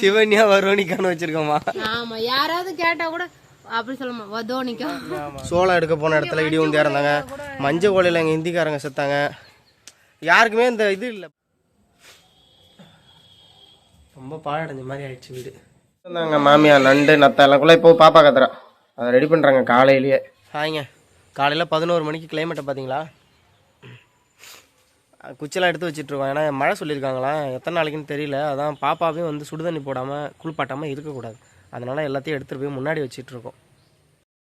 சிவன்யா வருவனிக்கான்னு வச்சிருக்கோமா. ஆமா யாராவது கேட்டா கூட அப்படி சொல்லமா வதோனிக்கா. சோளம் எடுக்க போன இடத்துல இடி வந்து இறந்தாங்க மஞ்சள் கோலையில் எங்கள் ஹிந்திக்காரங்க செத்தாங்க. யாருக்குமே இந்த இது இல்லை. ரொம்ப பாழடைஞ்ச மாதிரி ஆயிடுச்சு வீடு. நாங்கள் மாமியார் நண்டு நத்தை எல்லாம். கூட இப்போ பாப்பா கத்துறா. அதை ரெடி பண்ணுறாங்க காலையிலேயே. ஹாய்ங்க. காலையில் பதினோரு மணிக்கு கிளைமேட்டை பார்த்தீங்களா? குச்செல்லாம் எடுத்து வச்சிட்ருக்கோம் ஏன்னா மழை சொல்லியிருக்காங்களாம் எத்தனை நாளைக்குன்னு தெரியல. அதான் பாப்பாவையும் வந்து சுடுதண்ணி போடாமல் குளிப்பாட்டாமல் இருக்கக்கூடாது. அதனால் எல்லாத்தையும் எடுத்துகிட்டு போய் முன்னாடி வச்சிட்ருக்கோம்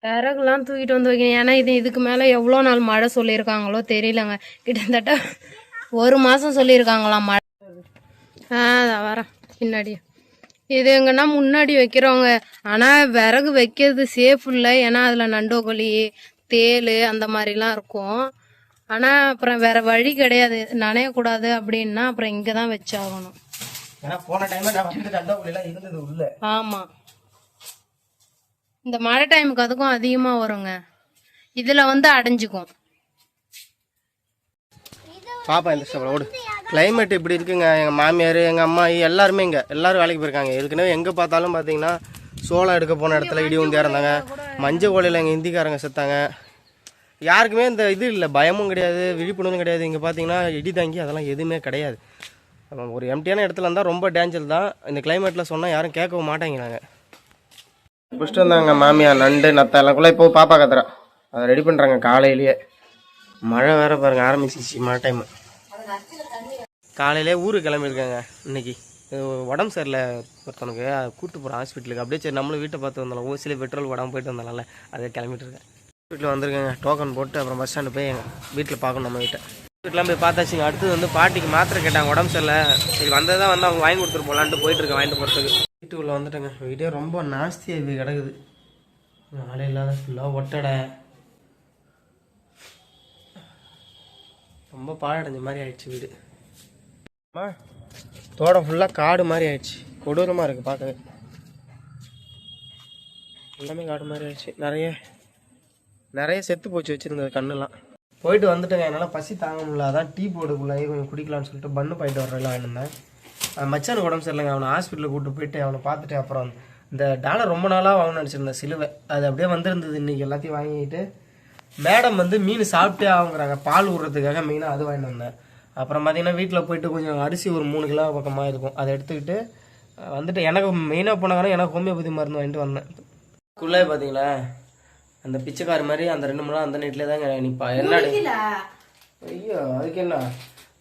விறகுலாம் தூக்கிட்டு வந்து வைக்கணும். ஏன்னா இது இதுக்கு மேலே எவ்வளோ நாள் மழை சொல்லியிருக்காங்களோ தெரியலங்க. கிட்டத்தட்ட ஒரு மாதம் சொல்லியிருக்காங்களாம் மழை. ஆ அதான் வரேன். பின்னாடி இது எங்கன்னா முன்னாடி வைக்கிறவங்க. ஆனால் விறகு வைக்கிறது சேஃப் இல்லை. ஏன்னா அதில் நண்டோகோழி தேல் அந்த மாதிரிலாம் இருக்கும். ஆனால் அப்புறம் வேற வழி கிடையாது. நனையக்கூடாது அப்படின்னா அப்புறம் இங்கே தான் வச்சாகணும். ஏன்னா போன டைம் நான் வந்து தண்டோக்குலாம் இருந்தது உள்ள. ஆமாம் இந்த மழை டைமுக்கு அதுக்கும் அதிகமாக வருங்க. இதில் வந்து அடைஞ்சுக்கும். பாப்பா இந்த ஸ்டெப்பில் ஓடு. கிளைமேட் இப்படி இருக்குங்க. எங்கள் மாமியார் எங்கள் அம்மா எல்லாருமே இங்கே. எல்லாரும் வேலைக்கு போயிருக்காங்க. ஏற்கனவே எங்கே பார்த்தாலும் பார்த்தீங்கன்னா சோளம் எடுக்க போன இடத்துல இடி வந்து இறந்தாங்க. மஞ்சள் கோலையில் எங்கள் ஹிந்திக்காரங்க செத்தாங்க. யாருக்குமே இந்த இது இல்லை பயமும் கிடையாது விழிப்புணர்வும் கிடையாது. இங்கே பார்த்தீங்கன்னா இடி தாங்கி அதெல்லாம் எதுவுமே கிடையாது. ஒரு எம்டியான இடத்துல இருந்தால் ரொம்ப டேஞ்சர் தான். இந்த கிளைமேட்டில் சொன்னால் யாரும் கேட்கவும் மாட்டேங்கிறாங்க. ஃபஸ்ட்டு வந்தாங்க மாமியார் நண்டு நத்தை எல்லாம் கூட இப்போ பாப்பா கத்துறா. அதை ரெடி பண்ணுறாங்க காலையிலேயே. மழை வேற பாருங்க ஆரம்பிச்சிச்சு மழை டைம் காலையிலே ஊருக்கு கிளம்பியிருக்காங்க இன்னைக்கு. உடம்பு சரியில்லை ஒருத்தனுக்கு. கூட்டு போகிறேன் ஹாஸ்பிட்டலுக்கு அப்படியே சரி நம்மளும் வீட்டை பார்த்து வந்தாலும் ஓசியில் பெட்ரோல் உடம்பு போயிட்டு வந்தால அதை கிளம்பிட்டு இருக்கேன். வீட்டில் வந்திருக்கேங்க. டோக்கன் போட்டு அப்புறம் பஸ் ஸ்டாண்டு போய் எங்கள் வீட்டில் பார்க்கணும் நம்ம வீட்டை வீட்டெலாம் போய் பார்த்தாச்சுங்க. அடுத்தது வந்து பாட்டிக்கு மாத்திரை கேட்டாங்க. உடம்பு சரியில்லை. சரி வந்தது தான் வந்து அவங்க வாங்கி கொடுத்துட்டு போகலான்ட்டு போயிட்டுருக்கேன் வாங்கிட்டு போகிறதுக்கு வீட்டுக்குள்ளே வந்துட்டேங்க. வீடே ரொம்ப நாஸ்தியாக இது கிடக்குது. ஆளே இல்லாத ஃபுல்லாக ஒட்டடை. ரொம்ப பாழடைஞ்ச மாதிரி ஆயிடுச்சு வீடு. அம்மா தோட்டம் ஃபுல்லாக காடு மாதிரி ஆயிடுச்சு. கொடூரமாக இருக்குது பார்க்கவே. எல்லாமே காடு மாதிரி ஆயிடுச்சு. நிறைய நிறைய செத்து போச்சு வச்சுருந்தது கண்ணுலாம் போயிட்டு வந்துட்டேங்க. என்னால் பசி தாங்க முடியல. அதான் டீ போடுக்குள்ளாயே கொஞ்சம் குடிக்கலாம்னு சொல்லிட்டு பண்ணு போயிட்டு வரலாம் இருந்தேன் மச்சானுக்கு உடம்பு சரியில்லைங்க. அவனை ஹாஸ்பிட்டலுக்கு கூப்பிட்டு போயிட்டு அவனை பார்த்துட்டு அப்புறம் இந்த டாலர் ரொம்ப நாளாக வாங்கணும்னு நினச்சிருந்தேன் சிலுவை. அது அப்படியே வந்திருந்தது இன்றைக்கி எல்லாத்தையும் வாங்கிட்டு. மேடம் வந்து மீன் சாப்பிட்டே ஆகுங்கிறாங்க. பால் விடுறதுக்காக மெயினாக அது வாங்கிட்டு வந்தேன். அப்புறம் பார்த்தீங்கன்னா வீட்டில் போயிட்டு கொஞ்சம் அரிசி ஒரு மூணு கிலோ பக்கமாக இருக்கும். அதை எடுத்துக்கிட்டு வந்துட்டு எனக்கு மெயினாக போனாங்கன்னா எனக்கு ஹோமியோபதி மருந்து வாங்கிட்டு வந்தேன். குள்ளே பார்த்தீங்களா அந்த பிச்சைக்கார மாதிரி அந்த ரெண்டு மூணு அந்த நைட்லேயே தாங்க நிற்பா என்னடி ஐயோ அதுக்கு என்ன?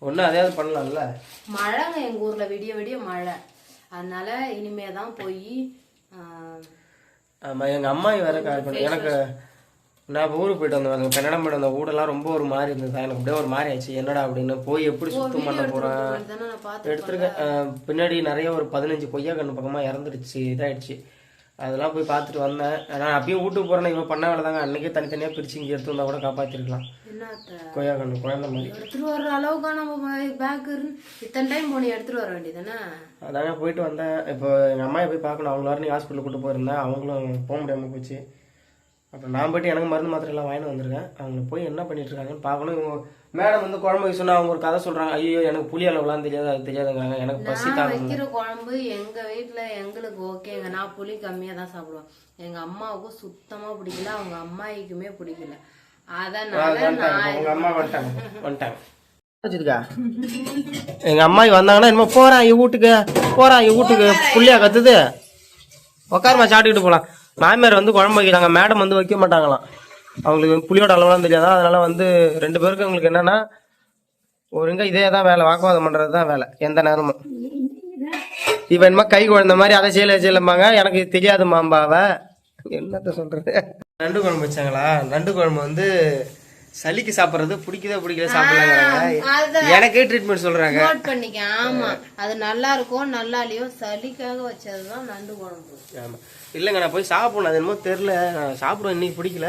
ஒன்றும் அதையாவது பண்ணலாம்ல? மழைங்க எங்கள் ஊரில் விடிய விடிய மழை. அதனால இனிமே தான் போய் ஆமாம் எங்கள் அம்மா வேற கால் பண்ணி எனக்கு நான் ஊருக்கு போயிட்டு வந்தேன் கன்னடம் போயிட்டு வந்த ஊடெல்லாம் ரொம்ப ஒரு மாதிரி இருந்தது? எனக்கு அப்படியே ஒரு மாதிரி ஆயிடுச்சு என்னடா அப்படின்னு போய் எப்படி சுத்தம் பண்ண போகிறேன் எடுத்திருக்கேன். பின்னாடி நிறைய ஒரு பதினஞ்சு கொய்யா கண்ணு பக்கமாக இறந்துடுச்சு இதாயிடுச்சு. அதெல்லாம் போய் பார்த்துட்டு வந்தேன். நான் அப்பயும் வீட்டுக்கு போகிறேன் இவன் பண்ண வேலை தாங்க அன்றைக்கே தனித்தனியாக பிரித்து இங்கே எடுத்து வந்தால் கூட காப்பாற்றிருக்கலாம் கொய்யா கண்ணு குழந்த மாதிரி. எடுத்துட்டு வர்ற அளவுக்கு நம்ம பேக் இத்தனை டைம் போனி எடுத்துட்டு வர வேண்டியதானே அதாங்க போயிட்டு வந்தேன். இப்போ எங்கள் அம்மாவை போய் பார்க்கணும். அவங்கள வர ஹாஸ்பிட்டலுக்கு கூட்டு போயிருந்தேன். அவங்களும் போக முடியாமல் போச்சு. அப்புறம் நான் போயிட்டு எனக்கு மருந்து மாத்திரை எல்லாம் வாங்கிட்டு வந்திருக்கேன். அவங்க போய் என்ன பண்ணிட்டு இருக்காங்கன்னு பார்க்கணும். இவங்க மேடம் வந்து குழம்பு வைக்க சொன்னா அவங்க ஒரு கதை சொல்கிறாங்க ஐயோ எனக்கு புளி அளவுலாம் தெரியாது அது தெரியாதுங்கிறாங்க. எனக்கு பசி தாங்க வைக்கிற குழம்பு எங்க வீட்ல எங்களுக்கு ஓகேங்க நான் புளி கம்மியா தான் சாப்பிடுவேன். எங்க அம்மாவுக்கும் சுத்தமா பிடிக்கல. அவங்க அம்மாயிக்குமே பிடிக்கல. அதனால நான் உங்க அம்மா வந்துட்டாங்க. வந்துட்டாங்க. எங்க அம்மாயி வந்தாங்கன்னா என்னமோ போறான் என் வீட்டுக்கு. போறான் என் வீட்டுக்கு. புள்ளியா கத்துது. உட்காருமா சாப்பிட்டுக்கிட்டு போலாம். மாமியார் வந்து குழம்பு வைக்கிறாங்க. மேடம் வந்து வைக்க மாட்டாங்களாம். அவங்களுக்கு புளியோட அளவுலாம் தெரியாதா? அதனால வந்து ரெண்டு பேருக்கு அவங்களுக்கு என்னன்னா ஒருங்க இதே தான் வேலை. வாக்குவாதம் பண்றது தான் வேலை. எந்த நேரமும். இவன் என்னமா கை குழந்த மாதிரி அதை செய்யல செய்யலம்பாங்க. எனக்கு தெரியாது மாம்பாவ என்னத்த சொல்றது? நண்டு குழம்பு வச்சாங்களா? நண்டு குழம்பு வந்து சளிக்கு சாப்பிட்றது பிடிக்குதா பிடிக்கல சாப்பிடலாங்கிறாங்க எனக்கே ட்ரீட்மெண்ட் சொல்றாங்க. நோட் பண்ணிக்க ஆமா. அது நல்லா இருக்கும் நல்லா இல்லையோ சளிக்காக வச்சதுதான் நண்டு குழம்பு. ஆமா. இல்லைங்க நான் போய் சாப்பிடணும். அது என்னமோ தெரில நான் சாப்பிடுவேன் இன்னைக்கு பிடிக்கல.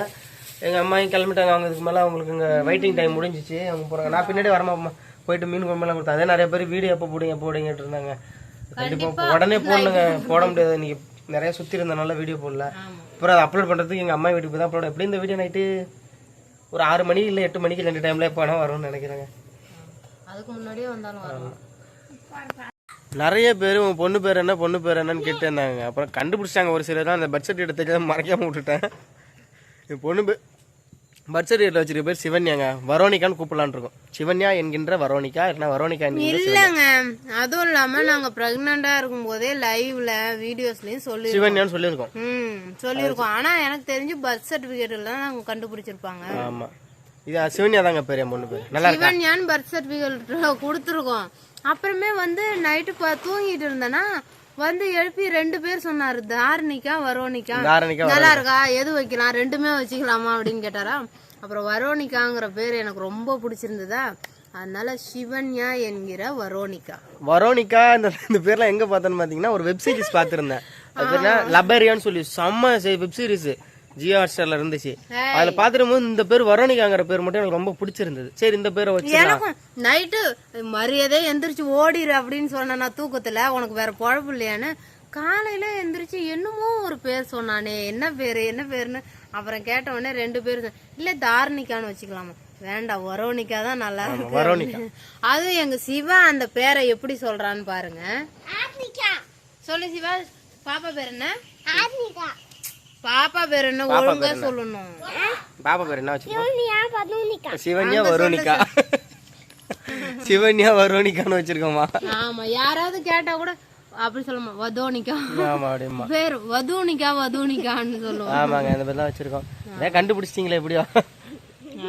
எங்கள் அம்மாயும் கிளம்பிட்டாங்க. அவங்க இதுக்கு மேலே அவங்களுக்கு இங்கே வெயிட்டிங் டைம் முடிஞ்சிச்சு. அவங்க போகிறாங்க நான் பின்னாடி வரமா போயிட்டு மீன் குழம்பெல்லாம் கொடுத்தேன். அதே நிறைய பேர் வீடியோ எப்போ போடுங்க போடுங்கட்டு இருந்தாங்க. கண்டிப்பாக உடனே போடணுங்க. போட முடியாது. இன்னைக்கு நிறைய சுற்றி இருந்தனால வீடியோ போடல. அப்புறம் அதை அப்லோட் பண்ணுறதுக்கு எங்கள் அம்மா வீட்டுக்கு தான் அப்லோட் எப்படி இந்த வீடியோ நைட்டு ஒரு ஆறு மணி இல்லை எட்டு மணிக்கு ரெண்டு டைமில் வேணால் வரும்னு நினைக்கிறேங்க. அதுக்கு முன்னாடியே வந்தாலும் வரும். நிறைய பேர் உன் பொண்ணு பேர் என்ன பொண்ணு பேர் என்னன்னு கேட்டு இருந்தாங்க அப்புறம் கண்டுபிடிச்சாங்க ஒரு சிலர். தான் அந்த சர்டிஃபிகேட் தெரியாத மறைக்காம விட்டுட்டேன். என் பொண்ணு பேர் சர்டிஃபிகேட்ல வச்சிருக்க பேர் சிவன்யாங்க. வரோனிகான்னு கூப்பிடலான்னு இருக்கோம். சிவன்யா என்கின்ற வரோனிகா இல்லைன்னா வரோனிகா இல்லைங்க அதுவும் இல்லாம நாங்க பிரெக்னண்டா இருக்கும் போதே லைவ்ல வீடியோஸ்லயும் சொல்லி சிவன்யான்னு சொல்லியிருக்கோம். ம் சொல்லியிருக்கோம். ஆனா எனக்கு தெரிஞ்சு பர்த் சர்டிபிகேட்ல நாங்க கண்டுபிடிச்சிருப்பாங்க. ஆமா. இது சிவன்யா தாங்க பேர் என் பொண்ணு பேர். நல்லா இருக்கா? சிவன்யான் பர்த் சர்டிபிகேட் கொடுத்துருக்கோம். அப்புறமே வந்து நைட்டு தூங்கிட்டு இருந்தேன்னா வந்து எழுப்பி ரெண்டு பேர் சொன்னாரு. தாரணிக்கா வரோனிக்கா நல்லா இருக்கா எது வைக்கலாம்? ரெண்டுமே வச்சுக்கலாமா அப்படின்னு கேட்டாரா? அப்புறம் வரோனிகாங்கிற பேர் எனக்கு ரொம்ப பிடிச்சிருந்ததா? அதனால சிவன்யா என்கிற வரோனிகா வரோனிகா இந்த இந்த பேர்லாம் எங்க பார்த்தேன்னு பாத்தீங்கன்னா ஒரு வெப் சீரிஸ் பார்த்திருந்தேன். அது லபேரியான்னு சொல்லி செம்ம வெப் சீரிஸ் ஜியோ ஹாட்ஸ்டார்ல இருந்துச்சு. அதுல பாத்துட்டு போது இந்த பேர் வரோனிகாங்கிற பேர் மட்டும் எனக்கு ரொம்ப பிடிச்சிருந்தது. சரி இந்த பேரை வச்சு நைட்டு மரியாதை எந்திரிச்சு ஓடிரு அப்படின்னு சொன்னா தூக்கத்துல. உனக்கு வேற பொழப்பு இல்லையான்னு. காலையில எந்திரிச்சு என்னமோ ஒரு பேர் சொன்னானே. என்ன பேரு என்ன பேருன்னு அப்புறம் கேட்ட உடனே ரெண்டு பேர் இல்ல தாரணிக்கான்னு வச்சுக்கலாமா? வேண்டாம் வரோனிக்கா தான் நல்லா இருக்கு. வரோனிகா. அதுவும் எங்க சிவா அந்த பேரை எப்படி சொல்றான்னு பாருங்க. சொல்லு சிவா பாப்பா பேர் என்ன? பாப்பா பேர் என்ன ஒழுங்கா சொல்லணும். பாப்பா பேர் என்ன வச்சிருக்கோம் சிவன்யா வரோனிகா சிவன்யா வரோனிகான்னு வச்சிருக்கோமா. ஆமா யாராவது கேட்டா கூட அப்படி சொல்லுமா வதோனிக்கா. ஆமா அப்படிமா பேர் வதூனிக்கா வதூனிக்கான்னு சொல்லுவோம். ஆமாங்க இந்த பேர் தான் வச்சிருக்கோம். அதான் கண்டுபிடிச்சிட்டீங்களே எப்படியோ.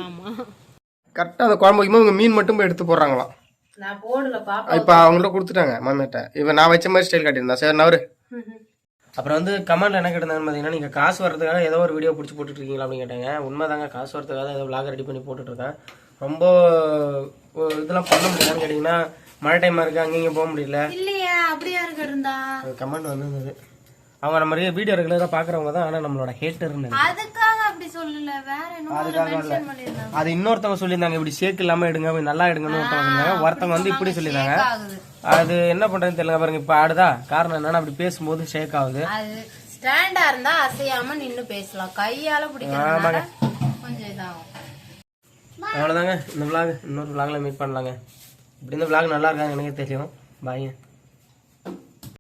ஆமா. கரெக்டாக அந்த குழம்பு வைக்கும்போது இவங்க மீன் மட்டும் போய் எடுத்து போடுறாங்களாம். நான் போடல பாப்பா. இப்போ அவங்கள்ட்ட கொடுத்துட்டாங்க மாமியார்ட்ட. இவன் நான் வச்ச மாதிரி ஸ்டைல் காட்டியிருந்தேன் சார் நவரு. அப்புறம் வந்து கமெண்ட்ல என்ன கேட்டாங்கன்னு பார்த்தீங்கன்னா நீங்கள் காசு வரதுக்காக ஏதோ ஒரு வீடியோ பிடிச்சி போட்டுட்டு இருக்கீங்களா அப்படின்னு கேட்டாங்க. உண்மைதாங்க காசு வரதுக்காக ஏதோ vlog ரெடி பண்ணி போட்டுட்டு இருக்கேன் ரொம்ப ஒரு இதெல்லாம் பண்ண முடியலன்னு கேட்டிங்கன்னா மழை டைமாக இருக்குது அங்கேயும் போக முடியல. இல்லையா? அப்படியா இருக்கு இருந்தா கமெண்ட் வந்திருந்தது அவங்க நம்ம வீடியோ ரெகுலராக பார்க்குறவங்க தான் ஆனால் நம்மளோட ஹேட்டர்னு அதுக்காக அது இன்னொருத்தவங்க சொல்லியிருந்தாங்க இப்படி ஷேக் இல்லாம எடுங்க நல்லா எடுங்கன்னு ஒருத்தவங்க சொன்னாங்க. ஒருத்தவங்க வந்து இப்படி சொல்லியிருந்தாங்க. அது என்ன பண்றதுன்னு தெரியல பாருங்க இப்ப ஆடுதா காரணம் என்னன்னா அப்படி பேசும்போது ஷேக் ஆகுது. ஸ்டாண்டா இருந்தா அசையாம நின்னு பேசலாம். கையால பிடிக்கிறதுனால கொஞ்சம் இதாகும். அவ்வளவுதாங்க. இந்த vlog இன்னொரு vlogல மீட் பண்ணலாங்க. இப்படி இந்த vlog நல்லா இருக்காங்க எனக்கு தெரியும். பாய்